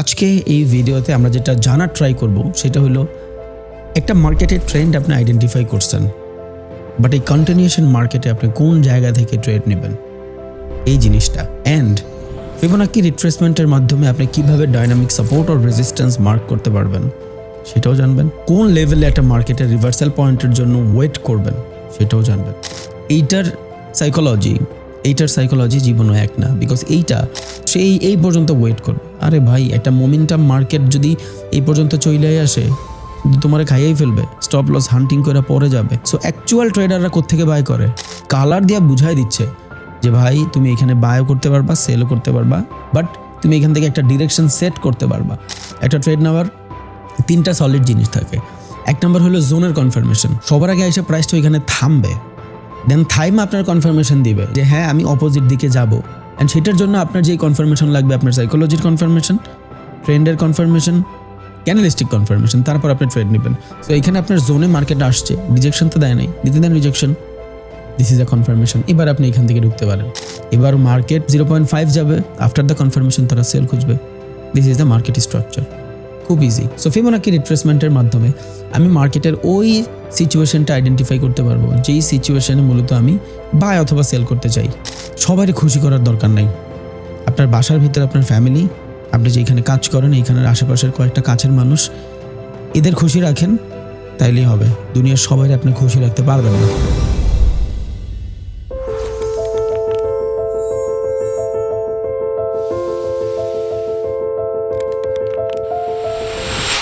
আজকে এই ভিডিওতে আমরা যেটা জানার ট্রাই করব, সেটা হলো একটা মার্কেটের ট্রেন্ড আপনি আইডেন্টিফাই করছেন বাট এই কন্টিনিউশন মার্কেটে আপনি কোন জায়গা থেকে ট্রেড নেবেন? এই জিনিসটা। অ্যান্ড ফিবোনাকি রিট্রেসমেন্টের মাধ্যমে আপনি কীভাবে ডাইনামিক সাপোর্ট আর রেজিস্ট্যান্স মার্ক করতে পারবেন, সেটাও জানবেন। কোন লেভেলে একটা মার্কেটের রিভার্সাল পয়েন্টের জন্য ওয়েট করবেন, সেটাও জানবেন। এইটার সাইকোলজি এইটার সাইকোলজি জীবনও এক না বিকজ এইটা, সেই, এই পর্যন্ত ওয়েট করবে। আরে ভাই, একটা মোমেন্টাম মার্কেট যদি এই পর্যন্ত চলে আসে তোমারে খাইয়েই ফেলবে স্টপ লস হান্টিং করে পরে যাবে। সো অ্যাকচুয়াল ট্রেডাররা কোত্থেকে বাই করে? কালার দিয়া বুঝাই দিচ্ছে যে ভাই, তুমি এখানে বায়ও করতে পারবা সেলও করতে পারবা বাট তুমি এখান থেকে একটা ডিরেকশন সেট করতে পারবা। একটা ট্রেড নেওয়ার তিনটা সলিড জিনিস থাকে। এক নম্বর হলো জোনের কনফার্মেশন সবার আগে এসে প্রাইসটা ওইখানে থামবে। দেন থাইমা আপনার কনফার্মেশন দিবে যে হ্যাঁ আমি অপোজিট দিকে যাব। অ্যান্ড সেটার জন্য আপনার যেই কনফার্মেশন লাগবে, আপনার সাইকোলজির কনফার্মেশন ট্রেন্ডের কনফার্মেশন ক্যানালিস্টিক কনফার্মেশন তারপর আপনি ট্রেড নেবেন। সো এখানে আপনার জোনে মার্কেট আসছে রিজেকশন তো দেয় নাই। দিতে দেন rejection this is a confirmation এবার আপনি এখান থেকে ঢুকতে পারেন। এবার মার্কেট জিরো পয়েন্ট ফাইভ যাবে আফটার দ্য কনফার্মেশন তারা সেল খুঁজবে। This is the market structure খুব ইজি সো ফিবোনাকি রিট্রেসমেন্টের মাধ্যমে আমি মার্কেটের ওই সিচুয়েশনটা আইডেন্টিফাই করতে পারব, যেই সিচুয়েশনে মূলত আমি বাই অথবা সেল করতে চাই। সবারই খুশি করার দরকার নাই। আপনার বাসার ভিতরে আপনার ফ্যামিলি আপনি যেখানে কাজ করেন, এইখানের আশেপাশের কয়েকটা কাছের মানুষ, এদের খুশি রাখেন, তাইলেই হবে। দুনিয়ার সবাই আপনি খুশি রাখতে পারবেন না।